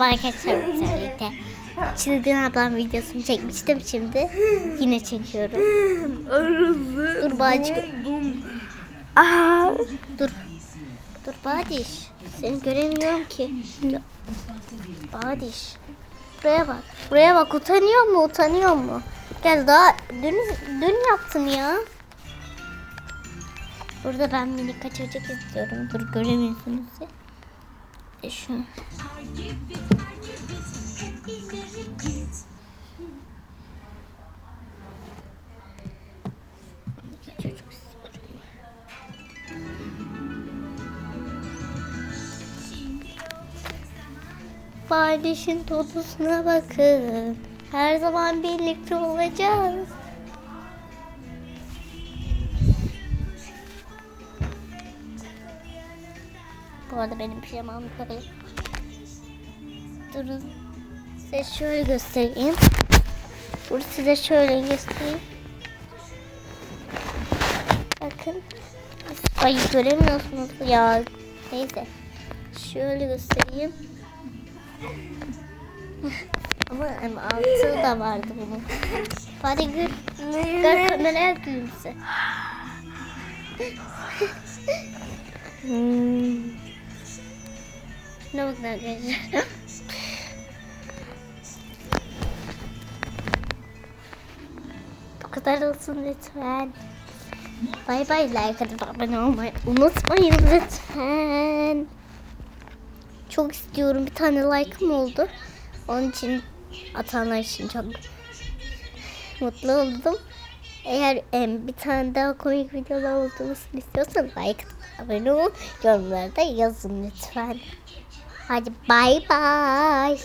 Arkadaşlar birlikte Çılgın ablam videosunu çekmiştim şimdi. Yine çekiyorum. Dur Bağcık. Dur. Dur Badiş. Seni göremiyorum ki. Badiş. Buraya bak. Buraya bak. Utanıyor mu? Utanıyor mu? Gel daha dün, dün yaptım ya. Burada ben minik çocuk istiyorum. Dur göremiyorsunuz E şu. Çocuk istiyorum. Kardeşin tozusuna bakın. Her zaman birlikte olacağız. Bu benim pijamam böyle. Durun. Size şöyle göstereyim. Burada size şöyle göstereyim. Bakın. Ay göremiyorsunuz ya. Neyse. Şöyle göstereyim. Ama em, altı da vardı bunun. Hadi gül. Gel kameraya gülümse. hmm. Ne bakın arkadaşlar. Bu kadar olsun lütfen. Bay bay like atıp abone olmayı unutmayın lütfen. Çok istiyorum. Bir tane like'ım oldu. Onun için atanlar için çok mutlu oldum. Eğer em, bir tane daha komik videolar olmasını istiyorsan like abone ol. Yorumlarda yazın lütfen. Hadi bay bay.